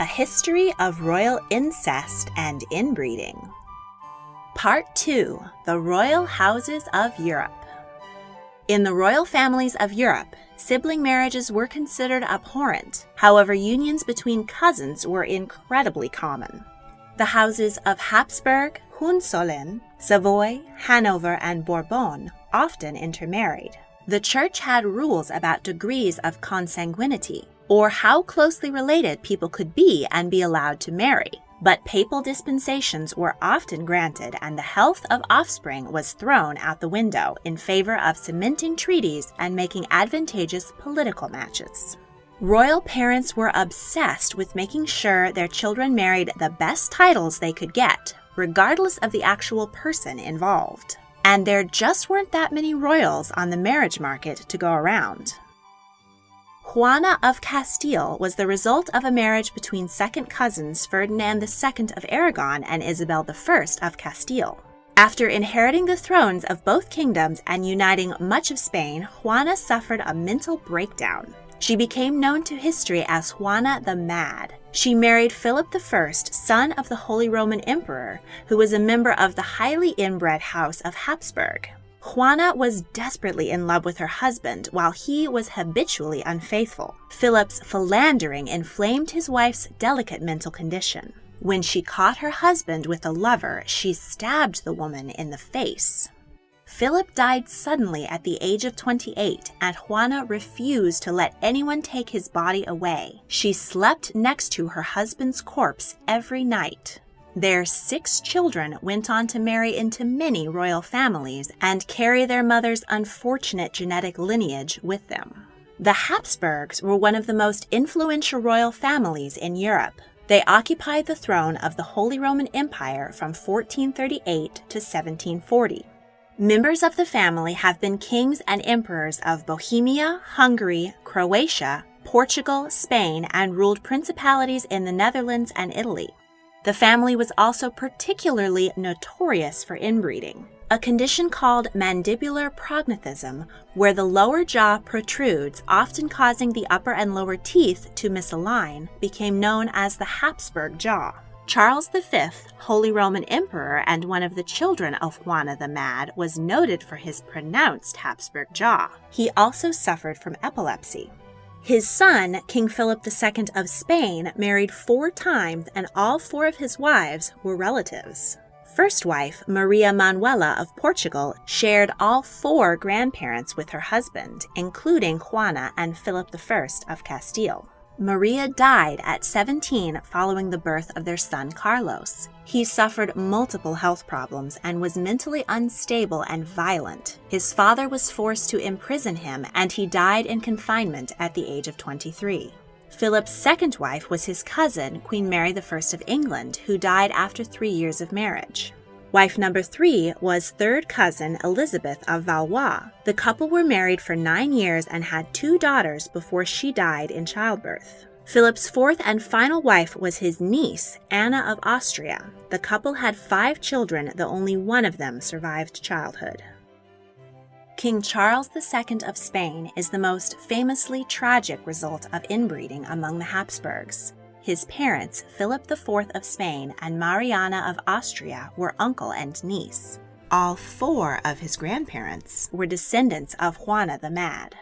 A History of Royal Incest and Inbreeding. Part 2 The Royal Houses of Europe. In the royal families of Europe, sibling marriages were considered abhorrent. However, unions between cousins were incredibly common. The houses of Habsburg, Hohenzollern, Savoy, Hanover, and Bourbon often intermarried. The church had rules about degrees of consanguinity, or how closely related people could be and be allowed to marry. But papal dispensations were often granted, and the health of offspring was thrown out the window in favor of cementing treaties and making advantageous political matches. Royal parents were obsessed with making sure their children married the best titles they could get, regardless of the actual person involved. And there just weren't that many royals on the marriage market to go around. Juana of Castile was the result of a marriage between second cousins Ferdinand II of Aragon and Isabel I of Castile. After inheriting the thrones of both kingdoms and uniting much of Spain, Juana suffered a mental breakdown. She became known to history as Juana the Mad. She married Philip I, son of the Holy Roman Emperor, who was a member of the highly inbred House of Habsburg. Juana was desperately in love with her husband while he was habitually unfaithful. Philip's philandering inflamed his wife's delicate mental condition. When she caught her husband with a lover, she stabbed the woman in the face. Philip died suddenly at the age of 28, and Juana refused to let anyone take his body away. She slept next to her husband's corpse every night. Their six children went on to marry into many royal families and carry their mother's unfortunate genetic lineage with them. The Habsburgs were one of the most influential royal families in Europe. They occupied the throne of the Holy Roman Empire from 1438 to 1740. Members of the family have been kings and emperors of Bohemia, Hungary, Croatia, Portugal, Spain, and ruled principalities in the Netherlands and Italy. The family was also particularly notorious for inbreeding, a condition called mandibular prognathism, where the lower jaw protrudes, often causing the upper and lower teeth to misalign, became known as the Habsburg jaw. Charles V, Holy Roman Emperor and one of the children of Juana the Mad, was noted for his pronounced Habsburg jaw. He also suffered from epilepsy. His son, King Philip II of Spain, married four times, and all four of his wives were relatives. First wife, Maria Manuela of Portugal, shared all four grandparents with her husband, including Juana and Philip I of Castile. Maria died at 17 following the birth of their son Carlos. He suffered multiple health problems and was mentally unstable and violent. His father was forced to imprison him and he died in confinement at the age of 23. Philip's second wife was his cousin, Queen Mary I of England, who died after three years of marriage. Wife number three was third cousin Elizabeth of Valois. The couple were married for nine years and had two daughters before she died in childbirth. Philip's fourth and final wife was his niece, Anna of Austria. The couple had five children, though only one of them survived childhood. King Charles II of Spain is the most famously tragic result of inbreeding among the Habsburgs. His parents, Philip IV of Spain and Mariana of Austria, were uncle and niece. All four of his grandparents were descendants of Juana the Mad.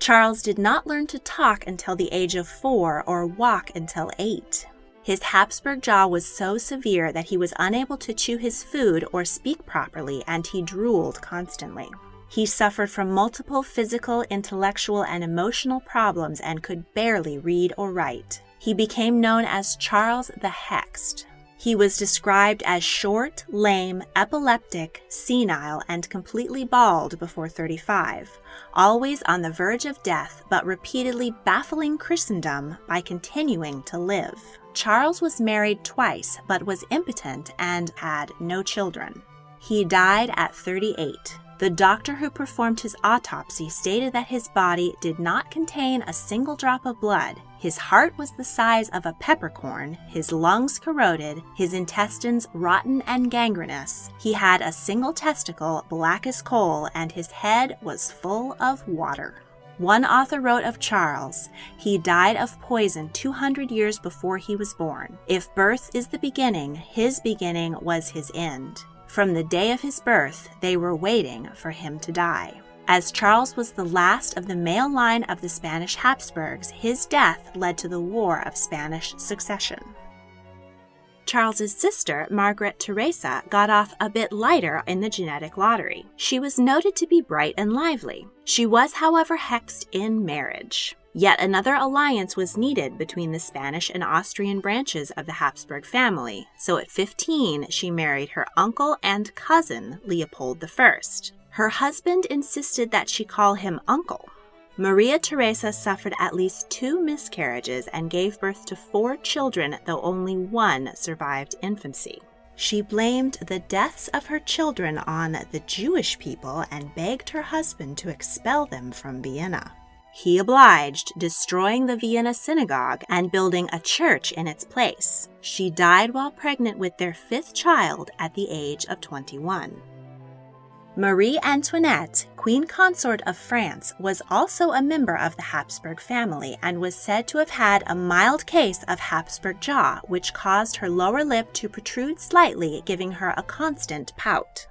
Charles did not learn to talk until the age of four or walk until eight. His Habsburg jaw was so severe that he was unable to chew his food or speak properly, and he drooled constantly. He suffered from multiple physical, intellectual, and emotional problems and could barely read or write he became known as Charles the Hexed. He was described as short, lame, epileptic, senile, and completely bald before 35, always on the verge of death, but repeatedly baffling Christendom by continuing to live. Charles was married twice, but was impotent and had no children. He died at 38. The doctor who performed his autopsy stated that his body did not contain a single drop of blood. His heart was the size of a peppercorn, his lungs corroded, his intestines rotten and gangrenous. He had a single testicle, black as coal, and his head was full of water. One author wrote of Charles, he died of poison 200 years before he was born. If birth is the beginning, his beginning was his end. From the day of his birth, they were waiting for him to die. As Charles was the last of the male line of the Spanish Habsburgs, his death led to the War of Spanish Succession. Charles's sister, Margaret Theresa, got off a bit lighter in the genetic lottery. She was noted to be bright and lively. She was, however, hexed in marriage. Yet another alliance was needed between the Spanish and Austrian branches of the Habsburg family, so at 15 she married her uncle and cousin, Leopold I. Her husband insisted that she call him uncle, Maria Theresa suffered at least two miscarriages and gave birth to four children, though only one survived infancy. She blamed the deaths of her children on the Jewish people and begged her husband to expel them from Vienna. He obliged, destroying the Vienna synagogue and building a church in its place. She died while pregnant with their fifth child at the age of 21. Marie Antoinette, Queen Consort of France, was also a member of the Habsburg family and was said to have had a mild case of Habsburg jaw, which caused her lower lip to protrude slightly, giving her a constant pout.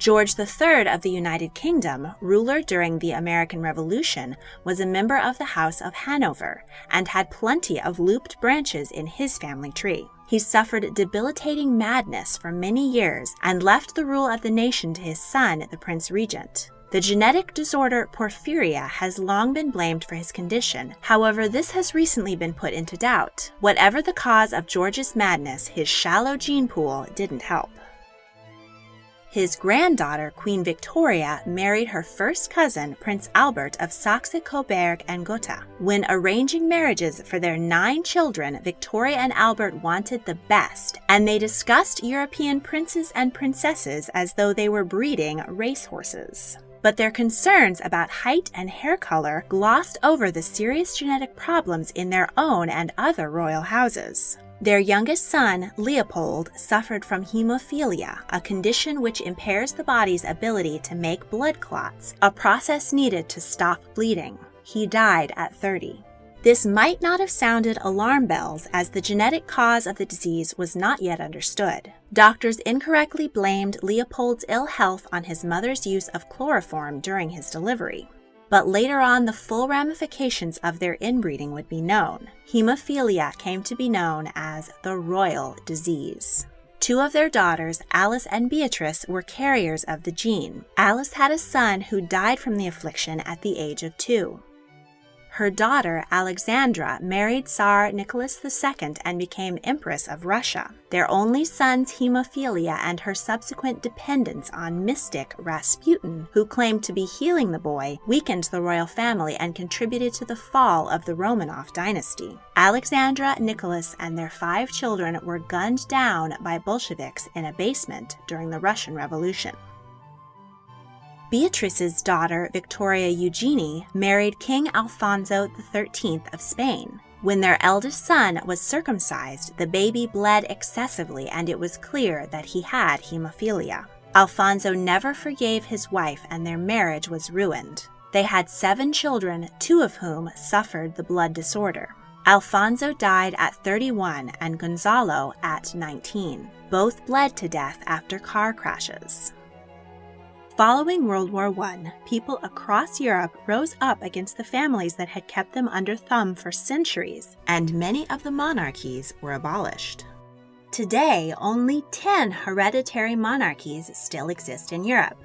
George III of the United Kingdom, ruler during the American Revolution, was a member of the House of Hanover and had plenty of looped branches in his family tree. He suffered debilitating madness for many years and left the rule of the nation to his son, the Prince Regent. The genetic disorder porphyria has long been blamed for his condition. However, this has recently been put into doubt. Whatever the cause of George's madness, his shallow gene pool didn't help. His granddaughter, Queen Victoria, married her first cousin, Prince Albert of Saxe Coburg and Gotha. When arranging marriages for their nine children, Victoria and Albert wanted the best, and they discussed European princes and princesses as though they were breeding racehorses but their concerns about height and hair color glossed over the serious genetic problems in their own and other royal houses. Their youngest son, Leopold, suffered from hemophilia, a condition which impairs the body's ability to make blood clots, a process needed to stop bleeding. He died at 30. This might not have sounded alarm bells as the genetic cause of the disease was not yet understood. Doctors incorrectly blamed Leopold's ill health on his mother's use of chloroform during his delivery but later on the full ramifications of their inbreeding would be known. Hemophilia came to be known as the royal disease. Two of their daughters, Alice and Beatrice, were carriers of the gene. Alice had a son who died from the affliction at the age of two. Her daughter, Alexandra, married Tsar Nicholas II and became Empress of Russia. Their only son's hemophilia and her subsequent dependence on mystic Rasputin, who claimed to be healing the boy, weakened the royal family and contributed to the fall of the Romanov dynasty. Alexandra, Nicholas, and their five children were gunned down by Bolsheviks in a basement during the Russian Revolution. Beatrice's daughter, Victoria Eugenie, married King Alfonso XIII of Spain. When their eldest son was circumcised, the baby bled excessively and it was clear that he had hemophilia. Alfonso never forgave his wife and their marriage was ruined. They had seven children, two of whom suffered the blood disorder. Alfonso died at 31 and Gonzalo at 19. Both bled to death after car crashes. Following World War I, people across Europe rose up against the families that had kept them under thumb for centuries, and many of the monarchies were abolished. Today, only 10 hereditary monarchies still exist in Europe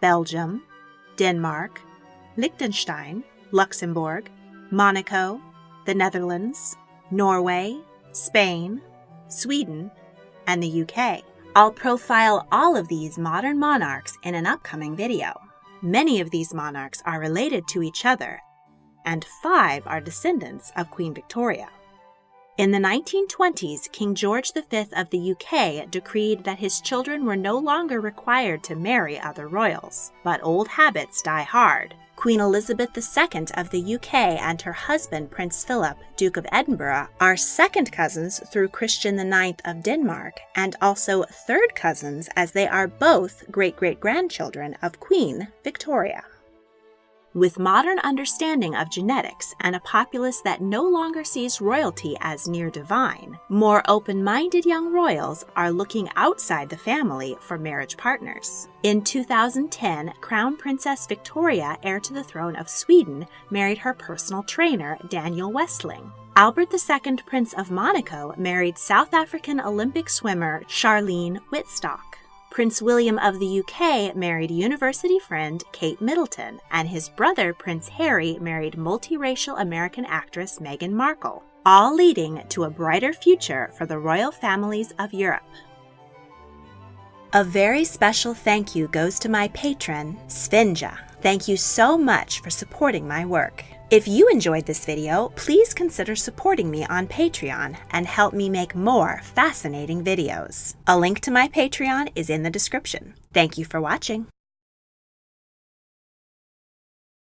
Belgium, Denmark, Liechtenstein, Luxembourg, Monaco, the Netherlands, Norway, Spain, Sweden, and the UK. I'll profile all of these modern monarchs in an upcoming video. Many of these monarchs are related to each other, and five are descendants of Queen Victoria. In the 1920s, King George V of the UK decreed that his children were no longer required to marry other royals, but old habits die hard, Queen Elizabeth II of the UK and her husband, Prince Philip, Duke of Edinburgh, are second cousins through Christian IX of Denmark, and also third cousins as they are both great great grandchildren of Queen Victoria. With modern understanding of genetics and a populace that no longer sees royalty as near divine, more open minded young royals are looking outside the family for marriage partners. In 2010, Crown Princess Victoria, heir to the throne of Sweden, married her personal trainer, Daniel Westling. Albert II, Prince of Monaco, married South African Olympic swimmer Charlene Wittstock. Prince William of the UK married university friend Kate Middleton, and his brother Prince Harry married multiracial American actress Meghan Markle, all leading to a brighter future for the royal families of Europe. A very special thank you goes to my patron, Svenja. Thank you so much for supporting my work. If you enjoyed this video, please consider supporting me on Patreon and help me make more fascinating videos. A link to my Patreon is in the description. Thank you for watching.